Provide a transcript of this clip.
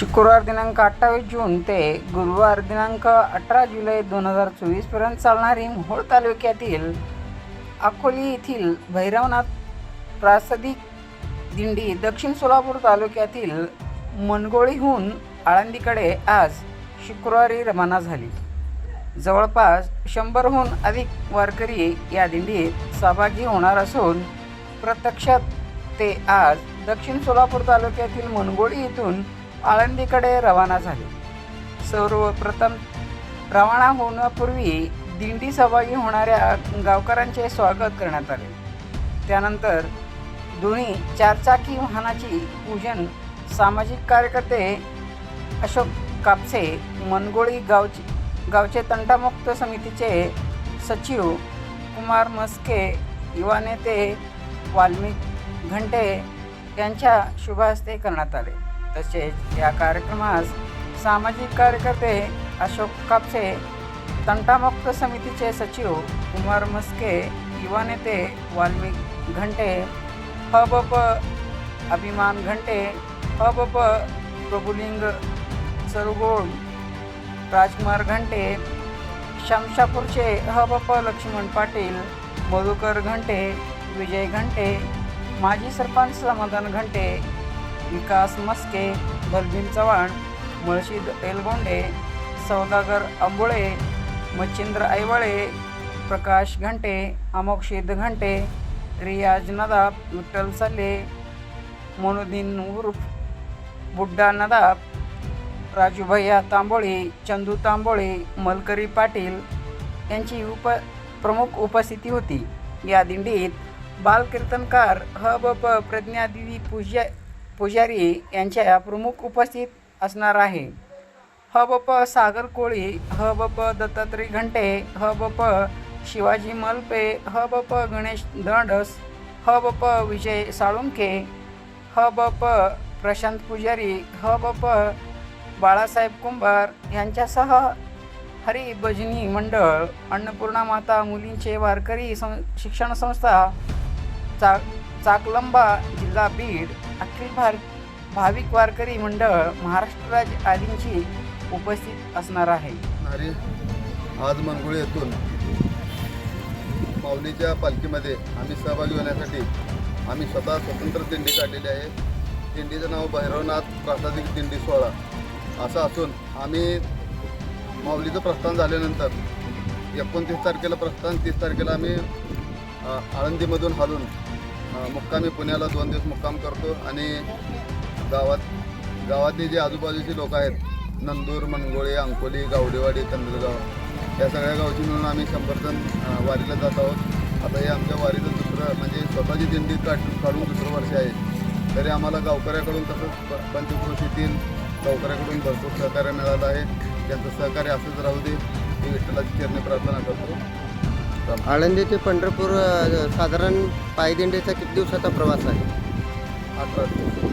शुक्रवार दिनांक अठ्ठावीस जून ते गुरुवार दिनांक अठरा जुलै दोन हजार चोवीसपर्यंत चालणारी मोहोळ तालुक्यातील अकोली येथील भैरवनाथ प्रासदिक दिंडी दक्षिण सोलापूर तालुक्यातील मनगोळीहून आळंदीकडे आज शुक्रवारी रवाना झाली. जवळपास शंभरहून अधिक वारकरी या दिंडीत सहभागी होणार असून प्रत्यक्षात ते आज दक्षिण सोलापूर तालुक्यातील मनगोळी येथून आळंदीकडे रवाना झाले. सर्वप्रथम रवाना होण्यापूर्वी दिंडी सहभागी होणाऱ्या गावकऱ्यांचे स्वागत करण्यात आले. त्यानंतर दोन्ही चारचाकी वाहनाची पूजन सामाजिक कार्यकर्ते अशोक कापसे मनगोळी गावचे गावचे तंटामुक्त समितीचे सचिव कुमार मस्के युवा नेते वाल्मिक घंटे यांच्या शुभहस्ते करण्यात आले. तसेच या कार्यक्रमास सामाजिक कार्यकर्ते अशोक कापसे तंटामुक्त समितीचे सचिव कुमार मस्के युवा नेते वाल्मिक घंटे हबप अभिमान घंटे हबप प्रभुलिंग सरगोड राजकुमार घंटे शमशापूरचे हबप लक्ष्मण पाटील मधुकर घंटे विजय घंटे माजी सरपंच समाधान घंटे विकास मस्के बलबीन चव्हाण मुळशीद एलगोंडे सौदागर आंबोळे मच्छिंद्र ऐवळे प्रकाश घंटे अमोक्षिद घंटे रियाज नदाब विठ्ठल सल्ले मोनुद्दीन उर्फ बुड्डा नदाब राजूभैया तांबोळे चंदू तांबोळे मलकरी पाटील यांची उप प्रमुख उपस्थिती होती. या दिंडीत बालकीर्तनकार ह ब प प्रज्ञादिदी पूज्य पुजारी यांच्या प्रमुख उपस्थित असणार आहे. ह ब प सागर कोळी ह ब प दत्तात्रय घंटे ह ब प शिवाजी मलपे ह ब प गणेश दंडस ह ब प विजय साळुंके ह ब प प्रशांत पुजारी ह ब प बाळासाहेब कुंभार यांच्यासह हरी भजनी मंडळ अन्नपूर्णा माता मुलींचे वारकरी सं शिक्षण संस्था चा चाकलंबा जिल्हा बीड अखिल भार भाविक वारकरी मंडळ महाराष्ट्र राज्य आदींची उपस्थित असणार आहे. नारी आज मनगुळी येथून माऊलीच्या पालखीमध्ये आम्ही सहभागी होण्यासाठी आम्ही स्वतः स्वतंत्र दिंडी काढलेली आहे. दिंडीचं नाव भैरवनाथ प्रासादिक दिंडी सोहळा. असं असून आम्ही माऊलीचं प्रस्थान झाल्यानंतर एकोणतीस तारखेला प्रस्थान तीस तारखेला आम्ही आळंदीमधून हालून मुक्कामी पुण्याला दोन दिवस मुक्काम करतो आणि गावात गावातले जे आजूबाजूचे लोक आहेत नंदूर मनगोळे अंकोली गावडेवाडी कंदलगाव या सगळ्या गावची मिळून आम्ही शंभर जण वारीला जात आहोत. आता हे आमच्या वारीचं दुसरं म्हणजे स्वतःची दिंडी काढ काढून दुसरं वर्ष आहे. तरी आम्हाला गावकऱ्याकडून तसंच पंचकृषीतील गावकऱ्याकडून भरपूर सहकार्य मिळालं आहे. त्यांचं सहकार्य असंच राहू दे. ही विठ्ठलाची चरणी प्रार्थना करतो. आळंदी ते पंढरपूर साधारण पायदिंडीचा किती दिवसाचा प्रवास आहे? अठरा दिवस.